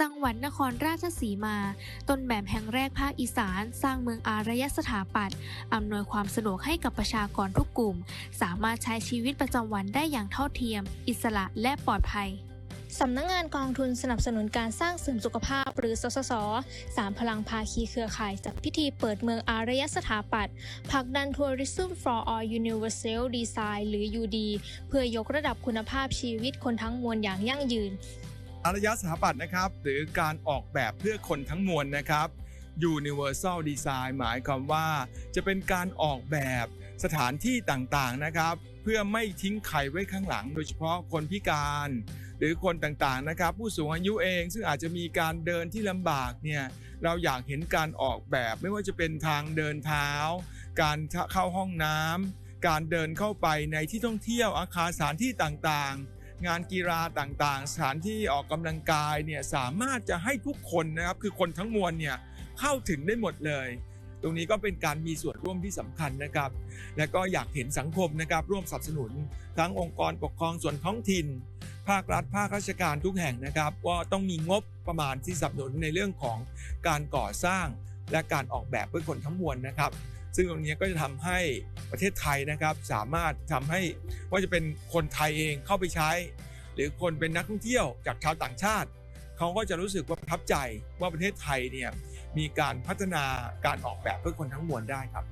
จังหวัดนครราชสีมา ต้นแบบแห่งแรกภาคอีสาน สร้างเมืองอารยสถาปัตย์อำนวยความสะดวกให้กับประชากรทุกกลุ่ม สามารถใช้ชีวิตประจำวันได้อย่างเท่าเทียม อิสระและปลอดภัยสำนักงงานกองทุนสนับสนุนการสร้างเสริมสุขภาพหรือสสส สามพลังภาคีเครือข่ายจัดพิธีเปิดเมืองอารยสถาปัตย์ผลักดัน Tourism for All Universal Design หรือ UD เพื่อยกระดับคุณภาพชีวิตคนทั้งมวลอย่างยั่งยืน อารยสถาปัตย์นะครับ หรือการออกแบบเพื่อคนทั้งมวลนะครับ Universal Design หมายความว่า จะเป็นการออกแบบสถานที่ต่างๆนะครับ เพื่อไม่ทิ้งใครไว้ข้างหลัง โดยเฉพาะคนพิการ หรือคนต่างๆนะครับ ผู้สูงอายุเองซึ่งอาจจะมีการเดินที่ลำบากเนี่ยเราอยากเห็นการออกแบบไม่ว่าจะเป็นทางเดินเท้า การเข้าห้องน้ำการเดินเข้าไปในที่ท่องเที่ยวอาคารสถานที่ต่างๆ งานกีฬาต่างๆ สถานที่ออกกำลังกายเนี่ยสามารถจะให้ทุกคนนะครับคือคนทั้งมวลเนี่ยเข้าถึงได้หมดเลย ตรงนี้ก็เป็นการมีส่วนร่วมที่สำคัญนะครับ และก็อยากเห็นสังคมนะครับร่วมสนับสนุน ทั้งองค์กรปกครองส่วนท้องถิ่น ภาครัฐภาคราชการทุกแห่งนะครับว่าต้องมีงบประมาณที่สนับสนุนในเรื่องของการก่อสร้าง และการออกแบบเพื่อคนทั้งมวลนะครับ ซึ่งตรงนี้ก็จะทำให้ประเทศไทยนะครับสามารถทำให้ว่าจะเป็นคนไทยเองเข้าไปใช้ หรือคนเป็นนักท่องเที่ยวจากชาวต่างชาติ เขาก็จะรู้สึกว่าประทับใจว่าประเทศไทยเนี่ยมีการพัฒนาการออกแบบเพื่อคนทั้งมวลได้ครับ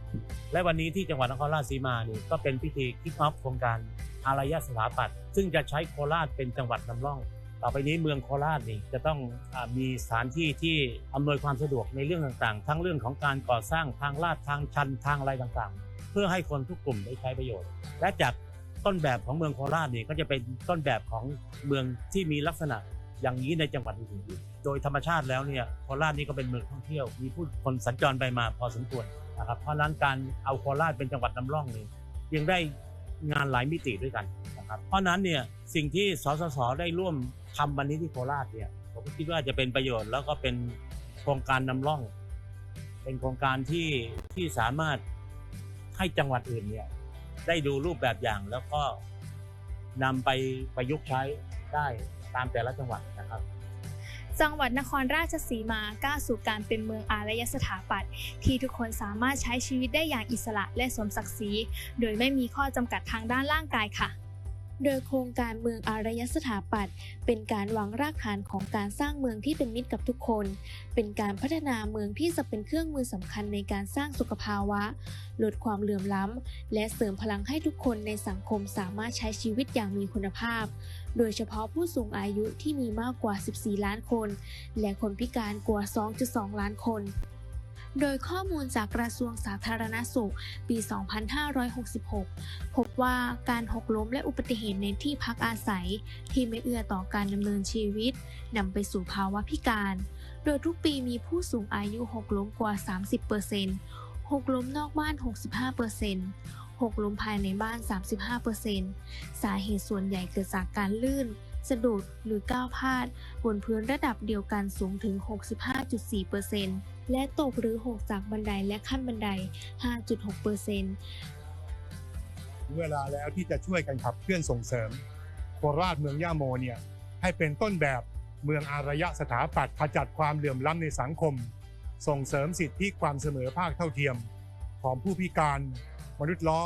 และวันนี้ที่จังหวัดนครราชสีมานี่ก็เป็นพิธีคิกออฟโครงการอารยสถาปัตย์ซึ่งจะใช้โคราชเป็นจังหวัดนำร่อง ต่อไปนี้เมืองโคราชนี่จะต้องอมีสถานที่ที่อำนวยความสะดวกในเรื่องต่างๆ ทั้งเรื่องของการก่อสร้างทางลาดทางชันทางอะไรต่างๆ เพื่อให้คนทุกกลุ่มได้ใช้ประโยชน์ และจากต้นแบบของเมืองโคราชนี่ก็จะเป็นต้นแบบของเมืองที่มีลักษณะอย่างนี้ในจังหวัดอื่นๆ โดยธรรมชาติแล้วเนี่ยโคราชนี่ก็เป็นเมืองท่องเที่ยว มีผู้คนสัญจรไปมาพอสมควรนะครับ เพราะฉะนั้นการเอาโคราชเป็นจังหวัดนำร่องนี่ยังได้ งานหลายมิติด้วยกันนะครับเพราะนั้นเนี่ยสิ่งที่สสสได้ร่วมทำวันนี้ที่โคราชเนี่ยผมคิดว่าจะเป็นประโยชน์แล้วก็เป็นโครงการนำร่อง เป็นโครงการที่ที่สามารถให้จังหวัดอื่นเนี่ยได้ดูรูปแบบอย่างแล้วก็นำไปประยุกต์ใช้ได้ตามแต่ละจังหวัดนะครับ จังหวัดนครราชสีมาก้าวสู่การเป็นเมืองอารยสถาปัตย์ที่ทุกคนสามารถใช้ชีวิตได้อย่างอิสระและสมศักดิ์ศรี โดยไม่มีข้อจำกัดทางด้านร่างกายค่ะ โดยโครงการเมืองอารยสถาปัตย์เป็นการวางรากฐานของการสร้างเมืองที่เป็นมิตรกับทุกคน เป็นการพัฒนาเมืองที่จะเป็นเครื่องมือสำคัญในการสร้างสุขภาวะ ลดความเหลื่อมล้ำ และเสริมพลังให้ทุกคนในสังคมสามารถใช้ชีวิตอย่างมีคุณภาพ โดยเฉพาะผู้สูงอายุที่มีมากกว่า 14 ล้านคน และคนพิการกว่า 2.2 ล้านคน โดยข้อมูลจากกระทรวงสาธารณสุข ปี 2566 พบว่าการหกล้มและอุบัติเหตุในที่พักอาศัย ที่ไม่เอื้อต่อการดำเนินชีวิตนำไปสู่ภาวะพิการ โดยทุกปีมีผู้สูงอายุหกล้มกว่า 30%หกล้มนอกบ้าน 65%หกล้มภายในบ้าน 35%สาเหตุส่วนใหญ่เกิดจากการลื่น สะดุด หรือก้าวพลาด บนพื้นระดับเดียวกันสูงถึง 65.4% และตกหรือหกจากบันไดและขั้นบันได 5.6%ถึงเวลาแล้วที่จะช่วยกันขับเคลื่อนส่งเสริม โคราชเมืองย่าโมเนี่ย ให้เป็นต้นแบบเมืองอารยะสถาปัตย์ขจัดความเหลื่อมล้ำในสังคม ส่งเสริมสิทธิความเสมอภาคเท่าเทียม ของผู้พิการ มนุษย์ล้อ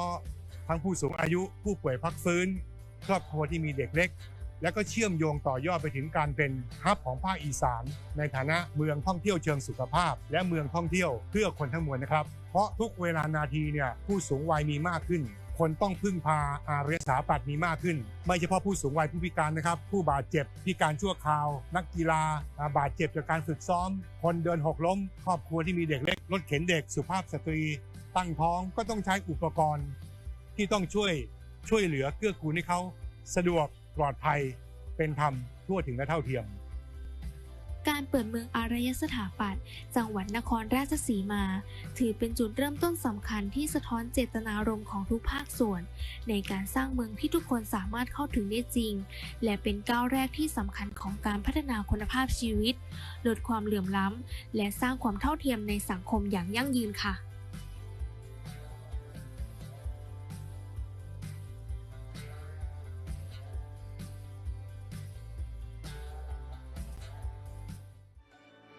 ทั้งผู้สูงอายุผู้ป่วยพักฟื้น ครอบครัวที่มีเด็กเล็ก และก็เชื่อมโยงต่อยอดไปถึงการเป็นฮับของภาคอีสาน ในฐานะเมืองท่องเที่ยวเชิงสุขภาพ และเมืองท่องเที่ยวเพื่อคนทั้งมวลนะครับ เพราะทุกเวลานาทีเนี่ยผู้สูงวัยมีมากขึ้น คนต้องพึ่งพาอารยสาปัตย์มีมากขึ้น ไม่เฉพาะผู้สูงวัยผู้พิการนะครับ ผู้บาดเจ็บพิการชั่วคราว นักกีฬาบาดเจ็บจากการฝึกซ้อม คนเดินหกล้ม ครอบครัวที่มีเด็กเล็กรถเข็นเด็กสุภาพสตรี ตั้งท้องก็ต้องใช้อุปกรณ์ ที่ต้องช่วยช่วยเหลือเกื้อกูลให้เขาสะดวก ปลอดภัยเป็นธรรมทั่วถึงและเท่าเทียม การเปิดเมืองอารยสถาปัตย์จังหวัดนครราชสีมา ถือเป็นจุดเริ่มต้นสำคัญที่สะท้อนเจตนารมณ์ของทุกภาคส่วน ในการสร้างเมืองที่ทุกคนสามารถเข้าถึงได้จริง และเป็นก้าวแรกที่สำคัญของการพัฒนาคุณภาพชีวิต ลดความเหลื่อมล้ำและสร้างความเท่าเทียมในสังคมอย่างยั่งยืนค่ะ